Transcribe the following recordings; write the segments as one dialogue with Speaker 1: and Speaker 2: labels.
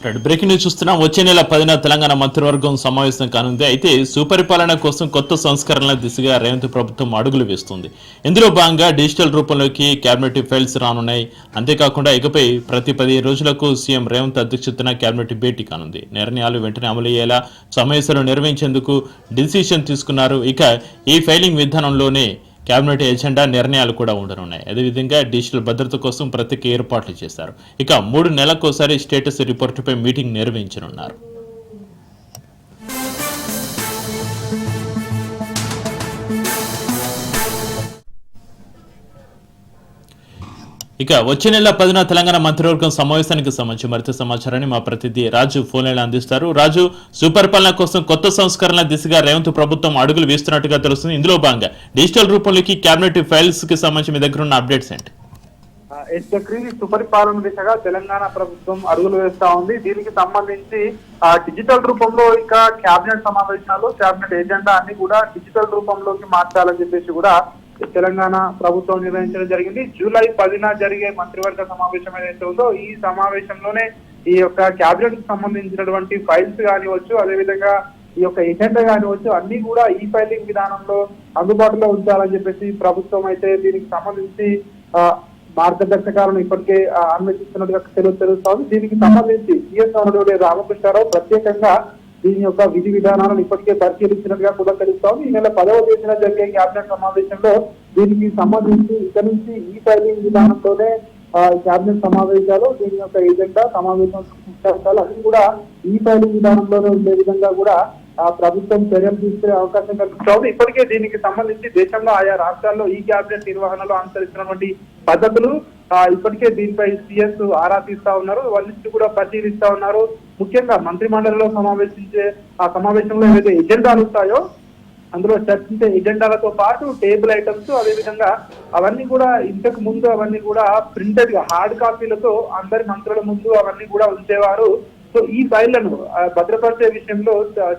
Speaker 1: Breaking news చూస్తున్నాం. వచ్చే నెల పదిన తెలంగాణ మంత్రివర్గం సమావేశం కానుంది. అయితే సుపరిపాలన కోసం కొత్త సంస్కరణల దిశగా రేవంత్ ప్రభుత్వం అడుగులు వేస్తుంది. ఇందులో భాగంగా డిజిటల్ రూపంలోకి కేబినెట్ ఫైల్స్ రానున్నాయి. అంతేకాకుండా ఇకపై ప్రతి పది రోజులకు సీఎం రేవంత్ అధ్యక్షతన కేబినెట్ భేటీ కానుంది. నిర్ణయాలు వెంటనే అమలయ్యేలా సమావేశాలు నిర్వహించేందుకు డిసిషన్ తీసుకున్నారు. ఇక ఈ ఫైలింగ్ విధానంలోనే కేబినెట్ ఎజెండా నిర్ణయాలు కూడా ఉండనున్నాయి. అదేవిధంగా డిజిటల్ భద్రత కోసం ప్రత్యేక ఏర్పాట్లు చేశారు. ఇక మూడు నెలలకోసారి స్టేటస్ రిపోర్టుపై మీటింగ్ నిర్వహించనున్నారు. ఇక వచ్చే నెల పదిన తెలంగాణ మంత్రివర్గం సమావేశానికి సంబంధించి మరింత సమాచారాన్ని మా ప్రతినిధి రాజు ఫోన్ అందిస్తారు. రాజు సుపరిపాలన కోసం కొత్త సంస్కరణల దిశగా రేవంత్ ప్రభుత్వం అడుగులు వేస్తున్నట్టుగా తెలుస్తుంది. ఇందులో భాగంగా డిజిటల్ రూపంలోకి కేబినెట్ ఫైల్స్కి సంబంధించి మీ దగ్గర ఉన్న అప్డేట్స్ ఏంటి?
Speaker 2: ఎస్ సుపరిపాలన దిశగా తెలంగాణ ప్రభుత్వం అడుగులు వేస్తా ఉంది. దీనికి సంబంధించి డిజిటల్ రూపంలో ఇంకా కేబినెట్ సమావేశాలు కేబినెట్ ఎజెండా అన్ని కూడా డిజిటల్ రూపంలోకి మార్చాలని చెప్పేసి కూడా తెలంగాణ ప్రభుత్వం నిర్వహించడం జరిగింది. జూలై పదిన జరిగే మంత్రివర్గ సమావేశం ఏదైతే ఉందో ఈ సమావేశంలోనే ఈ యొక్క క్యాబినెట్కి సంబంధించినటువంటి ఫైల్స్ కానివచ్చు అదేవిధంగా ఈ యొక్క ఎజెండా కానివచ్చు అన్ని కూడా ఈ ఫైలింగ్ విధానంలో అందుబాటులో ఉంచాలని చెప్పేసి ప్రభుత్వం అయితే దీనికి సంబంధించి మార్గదర్శకాలను ఇప్పటికే అన్వేషిస్తున్నట్టుగా తెలు దీనికి సంబంధించి సిఎస్ రామకృష్ణారావు ప్రత్యేకంగా దీని యొక్క విధి విధానాలను ఇప్పటికే పరిశీలించినట్టుగా కూడా తెలుస్తాం ఈ నెల పదవ తేదీన జరిగే క్యాబినెట్ సమావేశంలో దీనికి సంబంధించి ఇక నుంచి ఈ ఫైలింగ్ విధానంతోనే క్యాబినెట్ సమావేశాలు దీని యొక్క ఏజెండా సమావేశం ముఖ్యాంశాలు కూడా ఈ ఫైలింగ్ విధానంలోనే ఉండే విధంగా కూడా ఆ ప్రభుత్వం చర్యలు తీసుకునే అవకాశం కల్పిస్తా ఇప్పటికే దీనికి సంబంధించి దేశంలో ఆయా రాష్ట్రాల్లో ఈ క్యాబినెట్ నిర్వహణలో అనుసరిస్తున్నటువంటి పద్ధతులు ఇప్పటికే దీనిపై సిఎస్ ఆరా తీస్తా ఉన్నారు. వాళ్ళని కూడా పరిశీలిస్తా ఉన్నారు. ముఖ్యంగా మంత్రి మండలిలో సమావేశించే ఆ సమావేశంలో ఏవైతే ఎజెండాలు ఉంటాయో అందులో చర్చించే ఎజెండాలతో పాటు టేబుల్ ఐటమ్స్ అదే విధంగా అవన్నీ కూడా ఇంతకు ముందు అవన్నీ కూడా ప్రింటెడ్గా హార్డ్ కాపీలతో అందరి మంత్రుల ముందు అవన్నీ కూడా ఉంచేవారు. సో ఈ ఫైళ్ళను భద్రపరిచే విషయంలో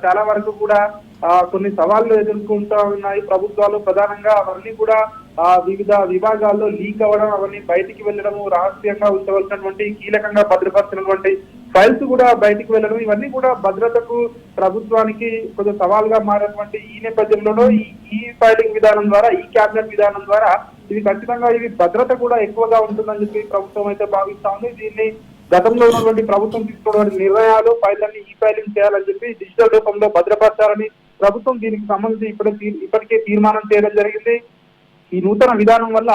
Speaker 2: చాలా వరకు కూడా ఆ, కొన్ని సవాళ్ళు ఎదుర్కొంటూ ఉన్నాయి. ప్రభుత్వాలు ప్రధానంగా అవన్నీ కూడా ఆ వివిధ విభాగాల్లో లీక్ అవ్వడం అవన్నీ బయటికి వెళ్ళడము రహస్యంగా ఉంచవలసినటువంటి కీలకంగా భద్రపరిచినటువంటి ఫైల్స్ కూడా బయటికి వెళ్ళడం ఇవన్నీ కూడా భద్రతకు ప్రభుత్వానికి కొంచెం సవాల్గా మారినటువంటి ఈ నేపథ్యంలోనూ ఈ ఈ ఫైలింగ్ విధానం ద్వారా ఈ క్యాబినెట్ విధానం ద్వారా ఇది ఖచ్చితంగా ఇది భద్రత కూడా ఎక్కువగా ఉంటుందని చెప్పి ప్రభుత్వం అయితే భావిస్తా ఉంది. దీన్ని గతంలో ఉన్నటువంటి ప్రభుత్వం తీసుకున్నటువంటి నిర్ణయాలు ఫైళ్ళన్ని ఈ ఫైలింగ్ చేయాలని చెప్పి డిజిటల్ రూపంలో భద్రపరచాలని ప్రభుత్వం దీనికి సంబంధించి ఇప్పుడే ఇప్పటికే తీర్మానం చేయడం జరిగింది. ఈ నూతన విధానం వల్ల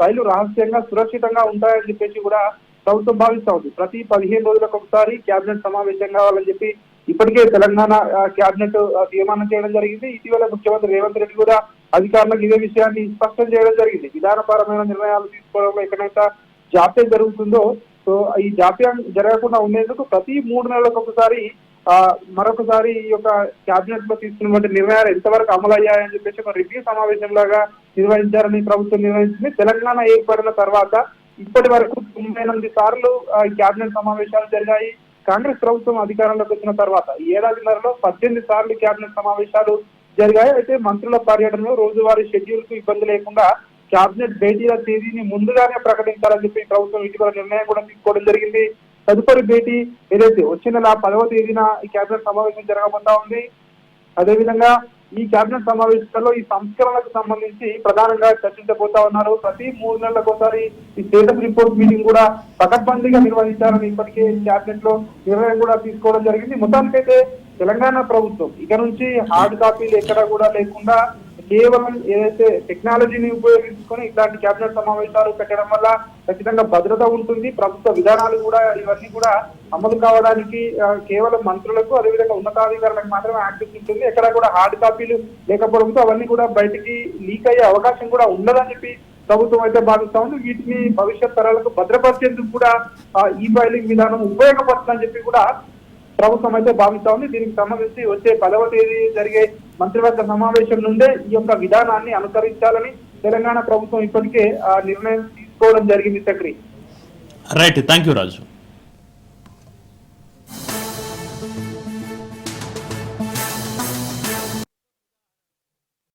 Speaker 2: ఫైలు రహస్యంగా సురక్షితంగా ఉంటాయని చెప్పేసి కూడా ప్రభుత్వం భావిస్తా ఉంది ప్రతి పదిహేను రోజులకు ఒకసారి కేబినెట్ సమావేశం కావాలని చెప్పి ఇప్పటికే తెలంగాణ కేబినెట్ తీర్మానం చేయడం జరిగింది. ఇటీవల ముఖ్యమంత్రి రేవంత్ రెడ్డి కూడా అధికారులకు ఇదే విషయాన్ని స్పష్టం చేయడం జరిగింది. విధానపరమైన నిర్ణయాలు తీసుకోవడంలో ఎక్కడైతే జాప్యం జరుగుతుందో సో ఈ జాప్యం జరగకుండా ఉండేందుకు ప్రతి మూడు నెలలకు ఒకసారి ఆ, మరొకసారి ఈ యొక్క కేబినెట్లో తీసుకున్నటువంటి నిర్ణయాలు ఎంతవరకు అమలు అయ్యాయని చెప్పేసి ఒక రివ్యూ సమావేశం లాగా నిర్వహించారని ప్రభుత్వం నిర్వహించింది. తెలంగాణ ఏర్పడిన తర్వాత ఇప్పటి వరకు తొంభై ఎనిమిది సార్లు ఆ, కేబినెట్ సమావేశాలు జరిగాయి. కాంగ్రెస్ ప్రభుత్వం అధికారంలోకి వచ్చిన తర్వాత ఏడాదిన్నరలో పద్దెనిమిది సార్లు కేబినెట్ సమావేశాలు జరిగాయి. అయితే మంత్రుల పర్యటనలో రోజువారీ షెడ్యూల్కు ఇబ్బంది లేకుండా కేబినెట్ భేటీల తేదీని ముందుగానే ప్రకటించాలని చెప్పి ప్రభుత్వం ఇటీవల నిర్ణయం కూడా తీసుకోవడం జరిగింది. తదుపరి భేటీ ఏదైతే వచ్చే నెల పదవ తేదీన ఈ కేబినెట్ సమావేశం జరగబోతా ఉంది. అదేవిధంగా ఈ కేబినెట్ సమావేశాల్లో ఈ సంస్కరణలకు సంబంధించి ప్రధానంగా చర్చించబోతా ఉన్నారు. ప్రతి మూడు నెలలకు ఒకసారి ఈ స్టేటస్ రిపోర్ట్ మీటింగ్ కూడా పకడ్బందీగా నిర్వహించారని ఇప్పటికే కేబినెట్లో నిర్ణయం కూడా తీసుకోవడం జరిగింది. మొత్తానికైతే తెలంగాణ ప్రభుత్వం ఇక నుంచి హార్డ్ కాపీలు ఎక్కడ కూడా లేకుండా కేవలం ఏదైతే టెక్నాలజీని ఉపయోగించుకొని ఇట్లాంటి కేబినెట్ సమావేశాలు పెట్టడం వల్ల ఖచ్చితంగా భద్రత ఉంటుంది. ప్రభుత్వ విధానాలు కూడా ఇవన్నీ కూడా అమలు కావడానికి కేవలం మంత్రులకు అదేవిధంగా ఉన్నతాధికారులకు మాత్రమే యాక్సెస్ ఉంటుంది. ఎక్కడ కూడా హార్డ్ కాపీలు లేకపోవడంతో అవన్నీ కూడా బయటికి లీక్ అయ్యే అవకాశం కూడా ఉండదని చెప్పి ప్రభుత్వం అయితే భావిస్తా ఉంది. వీటిని భవిష్యత్ తరాలకు భద్రపరిచేందుకు కూడా ఈ ఫైలింగ్ విధానం ఉపయోగపడుతుందని చెప్పి కూడా ప్రభుత్వం అయితే భావిస్తా ఉంది. దీనికి సంబంధించి వచ్చే పదవ తేదీ జరిగే మంత్రివర్గ సమావేశం నుండే ఈ యొక్క విధానాన్ని అనుసరించాలని తెలంగాణ ప్రభుత్వం ఇప్పటికే ఆ నిర్ణయం తీసుకోవడం జరిగింది Chakri
Speaker 1: right. Thank you Raju.